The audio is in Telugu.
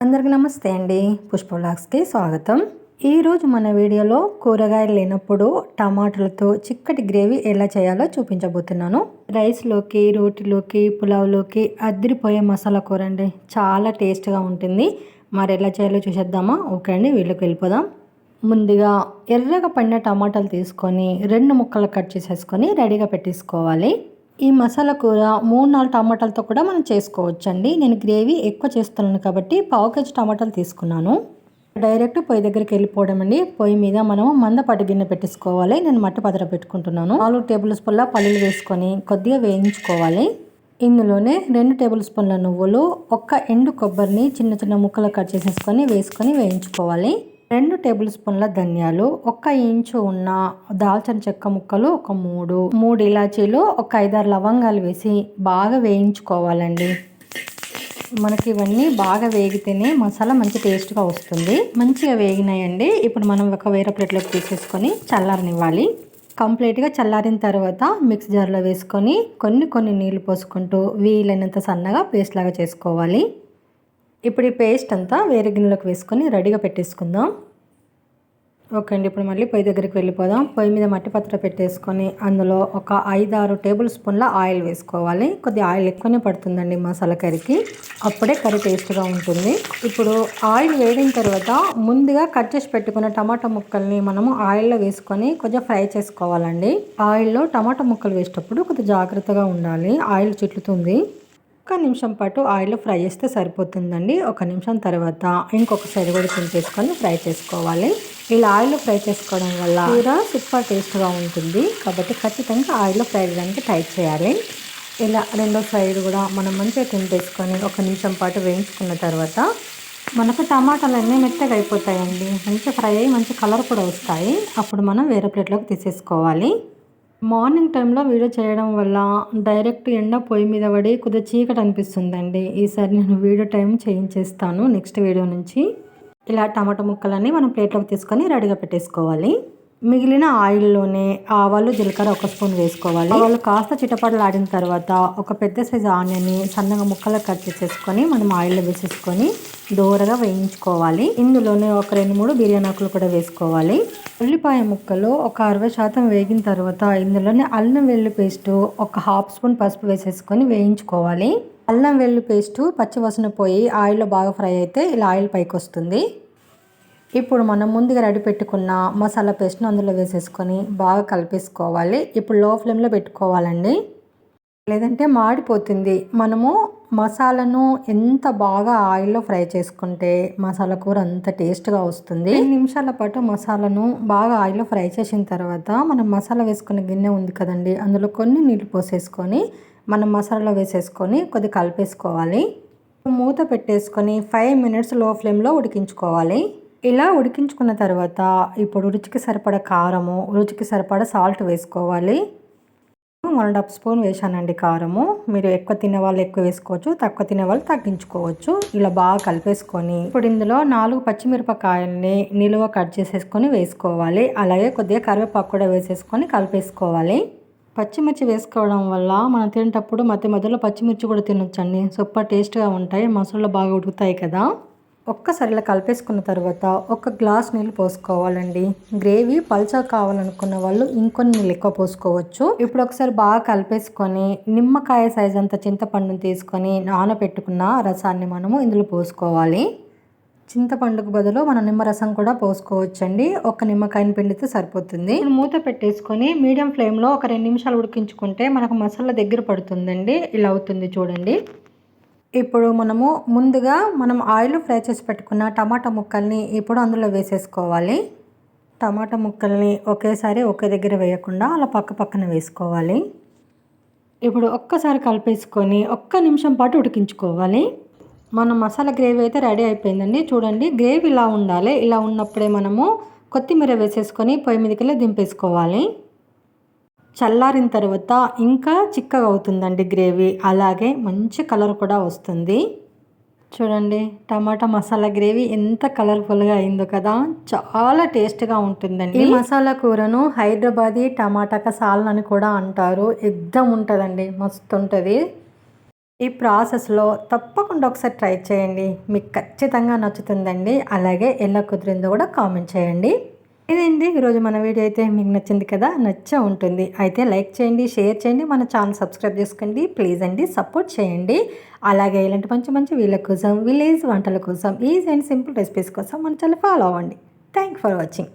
అందరికీ నమస్తే అండి. పుష్ప బ్లాగ్స్కి స్వాగతం. ఈరోజు మన వీడియోలో కూరగాయలు లేనప్పుడు టమాటాలతో చిక్కటి గ్రేవీ ఎలా చేయాలో చూపించబోతున్నాను. రైస్లోకి రోటీలోకి పులావ్లోకి అద్దరిపోయే మసాలా కూర అండి. చాలా టేస్ట్గా ఉంటుంది. మరి ఎలా చేయాలో చూసేద్దామా? ఓకే అండి వీళ్ళకి వెళ్ళిపోదాం. ముందుగా ఎర్రగా పండిన టమాటాలు తీసుకొని రెండు ముక్కలు కట్ చేసేసుకొని రెడీగా పెట్టేసుకోవాలి. ఈ మసాలా కూర మూడు నాలుగు టమాటాలతో కూడా మనం చేసుకోవచ్చండి. నేను గ్రేవీ ఎక్కువ చేస్తున్నాను కాబట్టి పావు కేజీ టమాటాలు తీసుకున్నాను. డైరెక్ట్ పొయ్యి దగ్గరికి వెళ్ళిపోవడం అండి. పొయ్యి మీద మనం మందపాటి గిన్నె పెట్టేసుకోవాలి. నేను మట్టి పదర పెట్టుకుంటున్నాను. నాలుగు టేబుల్ స్పూన్ల పల్లీలు వేసుకొని కొద్దిగా వేయించుకోవాలి. ఇందులోనే రెండు టేబుల్ స్పూన్ల నువ్వులు ఒక్క ఎండు కొబ్బరిని చిన్న చిన్న ముక్కలు కట్ చేసేసుకొని వేసుకొని వేయించుకోవాలి. రెండు టేబుల్ స్పూన్ల ధనియాలు ఒక ఇంచు ఉన్న దాల్చిన చెక్క ముక్కలు ఒక మూడు. మూడు ఇలాచీలు ఒక ఐదారు లవంగాలు వేసి బాగా వేయించుకోవాలండి. మనకి ఇవన్నీ బాగా వేగితేనే మసాలా మంచి టేస్ట్గా వస్తుంది. మంచిగా వేగినాయండి. ఇప్పుడు మనం ఒక వేరే ప్లేట్లోకి తీసేసుకొని చల్లారనివ్వాలి. కంప్లీట్గా చల్లారిన తర్వాత మిక్స్ జార్లో వేసుకొని కొన్ని కొన్ని నీళ్ళు పోసుకుంటూ వీలైనంత సన్నగా పేస్ట్ లాగా చేసుకోవాలి. ఇప్పుడు ఈ పేస్ట్ అంతా వేరే గిన్నెలోకి వేసుకొని రెడీగా పెట్టేసుకుందాం. ఓకే అండి ఇప్పుడు మళ్ళీ పొయ్యి దగ్గరికి వెళ్ళిపోదాం. పొయ్యి మీద మట్టి పత్ర పెట్టేసుకొని అందులో ఒక ఐదు ఆరు టేబుల్ స్పూన్ల ఆయిల్ వేసుకోవాలి. కొద్ది ఆయిల్ ఎక్కువనే పడుతుందండి మసాలా కర్రీకి. అప్పుడే కర్రీ టేస్ట్గా ఉంటుంది. ఇప్పుడు ఆయిల్ వేడిన తర్వాత ముందుగా కట్ చేసి పెట్టుకున్న టమాటా ముక్కల్ని మనము ఆయిల్లో వేసుకొని కొంచెం ఫ్రై చేసుకోవాలండి. ఆయిల్లో టమాటా ముక్కలు వేసేటప్పుడు కొద్దిగా జాగ్రత్తగా ఉండాలి. ఆయిల్ చుట్లుతుంది ఒక్క నిమిషం పాటు ఆయిల్ ఫ్రై చేస్తే సరిపోతుందండి. ఒక నిమిషం తర్వాత ఇంకొక సైడ్ కూడా తింపేసుకొని ఫ్రై చేసుకోవాలి. ఇలా ఆయిల్ ఫ్రై చేసుకోవడం వల్ల కూర సూపర్ టేస్ట్గా ఉంటుంది. కాబట్టి ఖచ్చితంగా ఆయిల్లో ఫ్రై చేయడానికి ట్రై చేయాలి. ఇలా రెండో సైడ్ కూడా మనం మంచిగా తింపేసుకొని ఒక నిమిషం పాటు వేయించుకున్న తర్వాత మనకు టమాటాలు అన్నీ మెత్తగా అయిపోతాయండి. మంచిగా ఫ్రై అయ్యి మంచి కలర్ కూడా వస్తాయి. అప్పుడు మనం వేరే ప్లేట్లోకి తీసేసుకోవాలి. మార్నింగ్ టైంలో వీడియో చేయడం వల్ల డైరెక్ట్ ఎండ పొయ్యి మీద పడి కొద్దిగా చీకటి అనిపిస్తుందండి. ఈసారి నేను వీడియో టైం చేయించేస్తాను. నెక్స్ట్ వీడియో నుంచి ఇలా టమాటా ముక్కలన్నీ మనం ప్లేట్లోకి తీసుకొని రెడీగా పెట్టేసుకోవాలి. మిగిలిన ఆయిల్లోనే ఆవాలు జీలకర్ర ఒక స్పూన్ వేసుకోవాలి. ఆవాలు కాస్త చిటపడలాడిన తర్వాత ఒక పెద్ద సైజు ఆనియన్ని సన్నగా ముక్కలు కట్ చేసేసుకొని మనం ఆయిల్లో వేసేసుకొని దూరగా వేయించుకోవాలి. ఇందులోనే ఒక రెండు మూడు బిర్యానీ ఆకులు కూడా వేసుకోవాలి. ఉల్లిపాయ ముక్కలు ఒక అరవై శాతం వేగిన తర్వాత ఇందులోనే అల్లం వెల్లు పేస్టు ఒక హాఫ్ స్పూన్ పసుపు వేసేసుకొని వేయించుకోవాలి. అల్లం వెల్లు పేస్టు పచ్చివసన పోయి ఆయిల్లో బాగా ఫ్రై అయితే ఇలా ఆయిల్ పైకి వస్తుంది ఇప్పుడు మనం ముందుగా రెడీ పెట్టుకున్న మసాలా పేస్ట్ని అందులో వేసేసుకొని బాగా కలిపేసుకోవాలి. ఇప్పుడు లో ఫ్లేమ్లో పెట్టుకోవాలండి. లేదంటే మాడిపోతుంది. మనము మసాలాను ఎంత బాగా ఆయిల్లో ఫ్రై చేసుకుంటే మసాలా కూర అంత టేస్ట్గా వస్తుంది. నిమిషాల పాటు మసాలాను బాగా ఆయిల్లో ఫ్రై చేసిన తర్వాత మనం మసాలా వేసుకునే గిన్నె ఉంది కదండి అందులో కొన్ని నీళ్ళు పోసేసుకొని మనం మసాలాలో వేసేసుకొని కొద్దిగా కలిపేసుకోవాలి. మూత పెట్టేసుకొని ఫైవ్ మినిట్స్లో ఫ్లేమ్లో ఉడికించుకోవాలి. ఇలా ఉడికించుకున్న తర్వాత ఇప్పుడు రుచికి సరిపడ కారము రుచికి సరిపడ సాల్ట్ వేసుకోవాలి. వన్ అండ్ హాఫ్ స్పూన్ వేసానండి కారము. మీరు ఎక్కువ తినే వాళ్ళు ఎక్కువ వేసుకోవచ్చు తక్కువ తినే వాళ్ళు తగ్గించుకోవచ్చు. ఇలా బాగా కలిపేసుకొని ఇప్పుడు ఇందులో నాలుగు పచ్చిమిరపకాయల్ని నిలువ కట్ చేసేసుకొని వేసుకోవాలి. అలాగే కొద్దిగా కరివేపాకు కూడా వేసేసుకొని కలిపేసుకోవాలి. పచ్చిమిర్చి వేసుకోవడం వల్ల మనం తినేటప్పుడు మధ్య మధ్యలో పచ్చిమిర్చి కూడా తినొచ్చండి. సూపర్ టేస్ట్గా ఉంటాయి. మసాలా బాగా ఉడుకుతాయి కదా. ఒక్కసారి ఇలా కలిపేసుకున్న తర్వాత ఒక గ్లాస్ నీళ్ళు పోసుకోవాలండి. గ్రేవీ పల్చా కావాలనుకున్న వాళ్ళు ఇంకొన్ని నీళ్ళు ఎక్కువ పోసుకోవచ్చు. ఇప్పుడు ఒకసారి బాగా కలిపేసుకొని నిమ్మకాయ సైజ్ అంత చింతపండుని తీసుకొని నానబెట్టుకున్న రసాన్ని మనము ఇందులో పోసుకోవాలి. చింతపండుకు బదులు మనం నిమ్మరసం కూడా పోసుకోవచ్చండి. ఒక నిమ్మకాయని పిండితే సరిపోతుంది. మూత పెట్టేసుకొని మీడియం ఫ్లేమ్లో ఒక రెండు నిమిషాలు ఉడికించుకుంటే మనకు మసాలా దగ్గర పడుతుందండి. ఇలా అవుతుంది చూడండి. ఇప్పుడు మనము ముందుగా మనం ఆయిల్ ఫ్రై చేసి పెట్టుకున్న టమాటా ముక్కల్ని ఇప్పుడు అందులో వేసేసుకోవాలి. టమాటా ముక్కల్ని ఒకేసారి ఒకే దగ్గర వేయకుండా అలా పక్క పక్కన వేసుకోవాలి. ఇప్పుడు ఒక్కసారి కలిపేసుకొని ఒక్క నిమిషం పాటు ఉడికించుకోవాలి. మన మసాలా గ్రేవీ అయితే రెడీ అయిపోయిందండి. చూడండి గ్రేవీ ఇలా ఉండాలి. ఇలా ఉన్నప్పుడే మనము కొత్తిమీర వేసేసుకొని పొయ్యి మీదకి దింపేసుకోవాలి. చల్లారిన తర్వాత ఇంకా చిక్కగా అవుతుందండి గ్రేవీ. అలాగే మంచి కలర్ కూడా వస్తుంది. చూడండి టమాటా మసాలా గ్రేవీ ఎంత కలర్ఫుల్గా అయిందో కదా. చాలా టేస్ట్గా ఉంటుందండి. ఈ మసాలా కూరను హైదరాబాదీ టమాటా కసాల్ అని కూడా అంటారు. ఎగ్దం ఉంటుందండి మస్తు ఉంటుంది. ఈ ప్రాసెస్లో తప్పకుండా ఒకసారి ట్రై చేయండి. మీకు ఖచ్చితంగా నచ్చుతుందండి. అలాగే ఎలా కుదిరిందో కూడా కామెంట్ చేయండి. ఇదండి. ఈరోజు మన వీడియో అయితే మీకు నచ్చింది కదా నచ్చ ఉంటుంది. అయితే లైక్ చేయండి షేర్ చేయండి మన ఛానల్ సబ్స్క్రైబ్ చేసుకోండి. ప్లీజ్ అండి సపోర్ట్ చేయండి. అలాగే ఇలాంటి మంచి మంచి వీళ్ళ కోసం విలేజ్ వంటల కోసం ఈజీ అండ్ సింపుల్ రెసిపీస్ కోసం మన ఛానల్ ఫాలో అవ్వండి. Thank for watching.